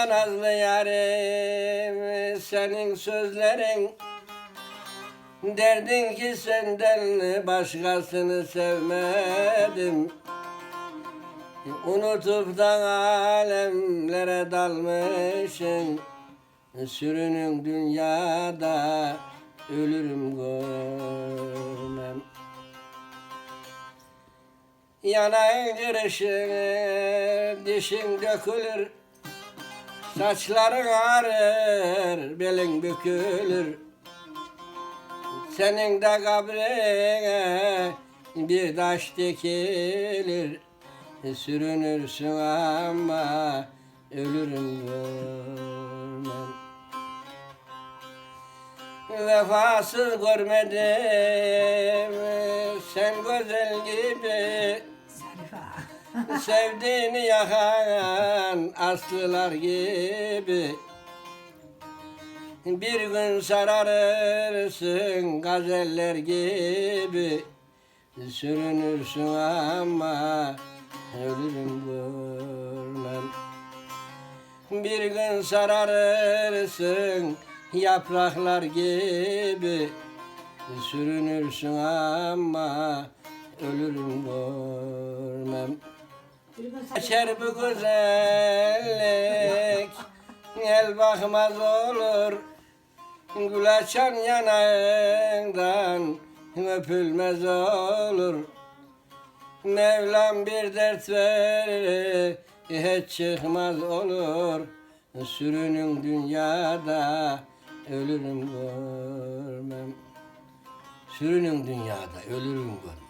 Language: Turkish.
da nazlı yarim senin sözlerin. Derdin ki senden başkasını sevmedim. Unutup da alemlere dalmışsın Sürünün dünyada ölürüm görmem. Yanağın kırışır, dişin dökülür Saçların ağrır, belin bükülür. Senin de kabrine bir taş dikilir. Sürünürsün ama ölürüm görmem Vefasız görmedim sen güzel gibi Sevdiğini yakan aslılar gibi. Bir gün sararırsın gazeller gibi. Sürünürsün ama ölürüm görmem Bir gün sararırsın yapraklar gibi. Sürünürsün ama ölürüm görmem. Bu güzellik El bakmaz olur. Gül açan yanağından Öpülmez olur. Mevlam bir dert verir Hiç çıkmaz olur. Sürünün dünyada Ölürüm görmem. Sürünün dünyada ölürüm görmem